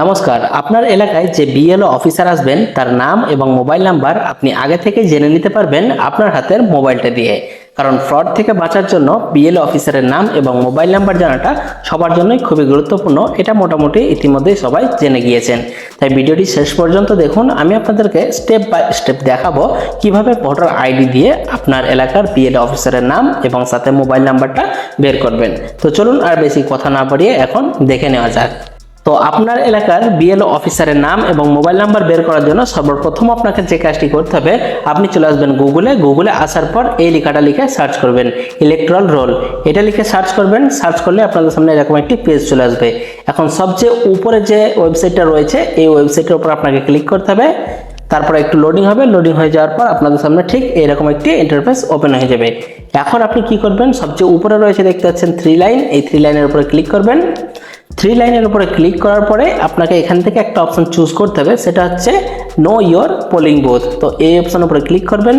নমস্কার, আপনার এলাকায় যে বিএলও অফিসার আসবেন, তার নাম এবং মোবাইল নাম্বার আপনি আগে থেকে জেনে নিতে পারবেন আপনার হাতের মোবাইলটা দিয়ে। কারণ ফ্রড থেকে বাঁচার জন্য বিএলও অফিসারের নাম এবং মোবাইল নাম্বার জানাটা সবার জন্যই খুবই গুরুত্বপূর্ণ। এটা মোটামুটি ইতিমধ্যেই সবাই জেনে গিয়েছেন। তাই ভিডিওটি শেষ পর্যন্ত দেখুন, আমি আপনাদেরকে স্টেপ বাই স্টেপ দেখাবো কীভাবে ভোটার আইডি দিয়ে আপনার এলাকার বিএলও অফিসারের নাম এবং সাথে মোবাইল নাম্বারটা বের করবেন। তো চলুন আর বেশি কথা না বাড়িয়ে এখন দেখে নেওয়া যাক। তো আপনার এলাকার বিএলও অফিসারের নাম এবং মোবাইল নাম্বার বের করার জন্য সর্বপ্রথম আপনাকে যে কাজটি করতে হবে, আপনি চলে আসবেন গুগলে গুগলে আসার পর এই লেখাটা লিখে সার্চ করবেন ইলেকট্রাল রোল এটা লিখে সার্চ করবেন সার্চ করলে আপনাদের সামনে এরকম একটি পেজ চলে আসবে। এখন সবচেয়ে উপরে যে ওয়েবসাইটটা রয়েছে, এই ওয়েবসাইটের উপর আপনাকে ক্লিক করতে হবে। তারপর একটু লোডিং হবে লোডিং হয়ে যাওয়ার পর আপনাদের সামনে ঠিক এরকম একটি ইন্টারফেস ওপেন হয়ে যাবে। এখন আপনি কি করবেন, সবচেয়ে উপরে রয়েছে দেখতে পাচ্ছেন থ্রি লাইন এই থ্রি লাইনের উপরে ক্লিক করবেন। থ্রি লাইনের উপরে ক্লিক করার পরে আপনাকে এখান থেকে একটা অপশন চুজ করতে হবে, সেটা হচ্ছে নো ইয়োর পোলিং বুথ তো এই অপশনের উপরে ক্লিক করবেন।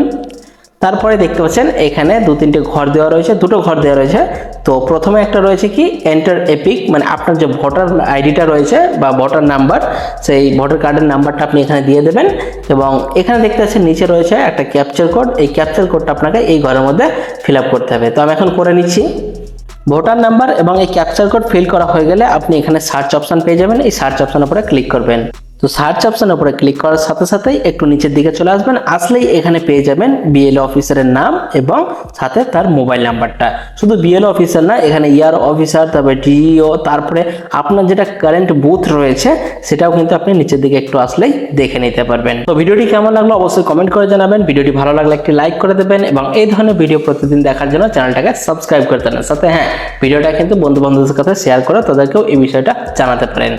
তারপরে দেখতে পাচ্ছেন এখানে দু তিনটে ঘর দেওয়া রয়েছে, দুটো ঘর দেওয়া রয়েছে। তো প্রথমে একটা রয়েছে কি? এন্টার এপিক মানে আপনার যে ভোটার আইডিটা রয়েছে বা ভোটার নাম্বার সেই ভোটার কার্ডের নাম্বারটা আপনি এখানে দিয়ে দেবেন এবং এখানে দেখতে পাচ্ছেন নিচে রয়েছে একটা ক্যাপচার কোড এই ক্যাপচার কোডটা আপনাকে এই ঘরের মধ্যে ফিল করতে হবে। তো আমি এখন করে নিচ্ছি। ভোটার নাম্বার এবং এই ক্যাপচার কোড ফিল করা হয়ে গেলে আপনি এখানে সার্চ অপশন পেয়ে যাবেন। এই সার্চ অপশনের উপরে ক্লিক করবেন। তো সার্চ অপশনের উপরে ক্লিক করার সাথে সাথেই একটু নিচের দিকে চলে আসবেন। আসলেই এখানে পেয়ে যাবেন বিএলও অফিসারের নাম এবং সাথে তার মোবাইল নাম্বারটা শুধু বিএলও অফিসার না, এখানে ইয়ার অফিসার তারপরে ডিইও তারপরে আপনার যেটা কারেন্ট বুথ রয়েছে, সেটাও কিন্তু আপনি নিচের দিকে একটু আসলেই দেখে নিতে পারবেন। তো ভিডিওটি কেমন লাগল অবশ্যই কমেন্ট করে জানাবেন। ভিডিওটি ভালো লাগলে একটি লাইক করে দেবেন এবং এই ধরনের ভিডিও প্রতিদিন দেখার জন্য চ্যানেলটাকে সাবস্ক্রাইব করে দেবেন। সাথে হ্যাঁ ভিডিওটা কিন্তু বন্ধু বান্ধবদের কাছে শেয়ার করে তাদেরকেও এই বিষয়টা জানাতে পারেন।